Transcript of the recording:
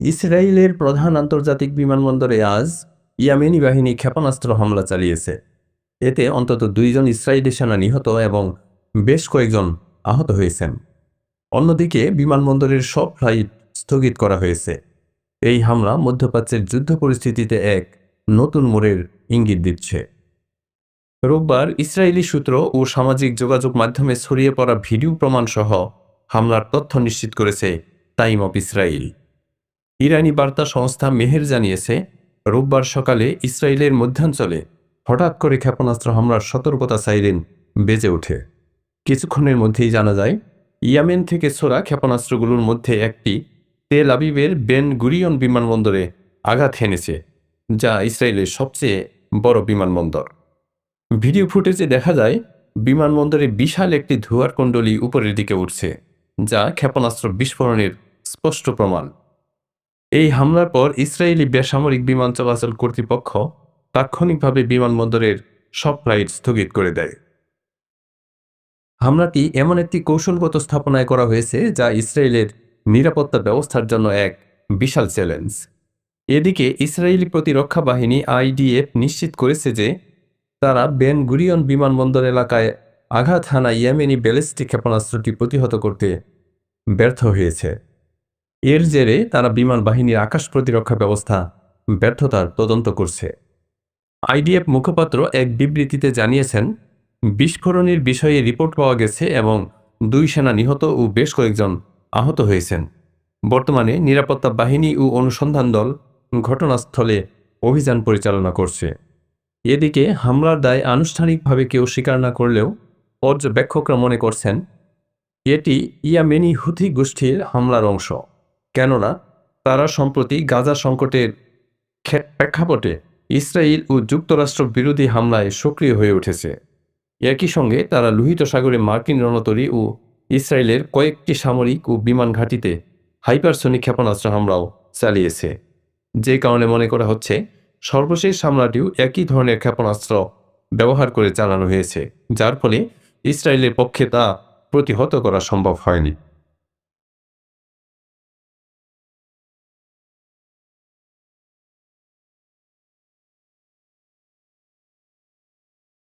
ইসরায়েলের প্রধান আন্তর্জাতিক বিমানবন্দরে আজ ইয়ামেনি বাহিনী ক্ষেপণাস্ত্র হামলা চালিয়েছে। এতে অন্তত দুইজন ইসরায়েলি সেনা নিহত এবং বেশ কয়েকজন আহত হয়েছেন। অন্যদিকে বিমানবন্দরের সব ফ্লাইট স্থগিত করা হয়েছে। এই হামলা মধ্যপ্রাচ্যের যুদ্ধ পরিস্থিতিতে এক নতুন মোড়ের ইঙ্গিত দিচ্ছে। রোববার ইসরায়েলি সূত্র ও সামাজিক যোগাযোগ মাধ্যমে ছড়িয়ে পড়া ভিডিও প্রমাণসহ হামলার তথ্য নিশ্চিত করেছে টাইম অফ ইসরায়েল ইরানি বার্তা সংস্থা মেহের জানিয়েছে, রোববার সকালে ইসরায়েলের মধ্যাঞ্চলে হঠাৎ করে ক্ষেপণাস্ত্র হামলার সতর্কতা সাইরেন বেজে ওঠে। কিছুক্ষণের মধ্যেই জানা যায়, ইয়ামেন থেকে ছোড়া ক্ষেপণাস্ত্রগুলোর মধ্যে একটি তেল আবিবের বেন গুরিয়ন বিমানবন্দরে আঘাত হেনেছে, যা ইসরায়েলের সবচেয়ে বড় বিমানবন্দর। ভিডিও ফুটেজে দেখা যায়, বিমানবন্দরে বিশাল একটি ধোঁয়ার কুণ্ডলী উপরের দিকে উঠছে, যা ক্ষেপণাস্ত্র বিস্ফোরণের স্পষ্ট প্রমাণ। এই হামলার পর ইসরায়েলি বেসামরিক বিমান চলাচল কর্তৃপক্ষ তাৎক্ষণিকভাবে বিমানবন্দরের সব ফ্লাইট স্থগিত করে দেয়। হামলাটি এমন একটি কৌশলগত স্থাপনায় করা হয়েছে যা ইসরায়েলের নিরাপত্তা ব্যবস্থার জন্য এক বিশাল চ্যালেঞ্জ। এদিকে ইসরায়েলি প্রতিরক্ষা বাহিনী আইডিএফ নিশ্চিত করেছে যে তারা বেন গুরিয়ন বিমানবন্দর এলাকায় আঘাত হানা ইয়েমেনি ব্যালিস্টিক ক্ষেপণাস্ত্রটি প্রতিহত করতে ব্যর্থ হয়েছে। এর জেরে তারা বিমান বাহিনীর আকাশ প্রতিরক্ষা ব্যবস্থা, ব্যর্থতার তদন্ত করছে। আইডিএফ মুখপাত্র এক বিবৃতিতে জানিয়েছেন, বিস্ফোরণের বিষয়ে রিপোর্ট পাওয়া গেছে এবং দুই সেনা নিহত ও বেশ কয়েকজন আহত হয়েছেন। বর্তমানে নিরাপত্তা বাহিনী ও অনুসন্ধান দল ঘটনাস্থলে অভিযান পরিচালনা করছে। এদিকে হামলার দায় আনুষ্ঠানিকভাবে কেউ স্বীকার না করলেও পর্যবেক্ষকরা মনে করছেন, এটি ইয়ামেনি হুথি গোষ্ঠীর হামলার অংশ। কেননা তারা সম্প্রতি গাজা সংকটের ক্ষে- প্রেক্ষাপটে ইসরায়েল ও যুক্তরাষ্ট্র বিরোধী হামলায় সক্রিয় হয়ে উঠেছে। একই সঙ্গে তারা লোহিত সাগরে মার্কিন রণতরী ও ইসরায়েলের কয়েকটি সামরিক ও বিমান ঘাঁটিতে হাইপারসনিক ক্ষেপণাস্ত্র হামলাও চালিয়েছে। যে কারণে মনে করা হচ্ছে, সর্বশেষ হামলাটিও একই ধরনের ক্ষেপণাস্ত্র ব্যবহার করে চালানো হয়েছে, যার ফলে ইসরায়েলের পক্ষে তা প্রতিহত করা সম্ভব হয়নি।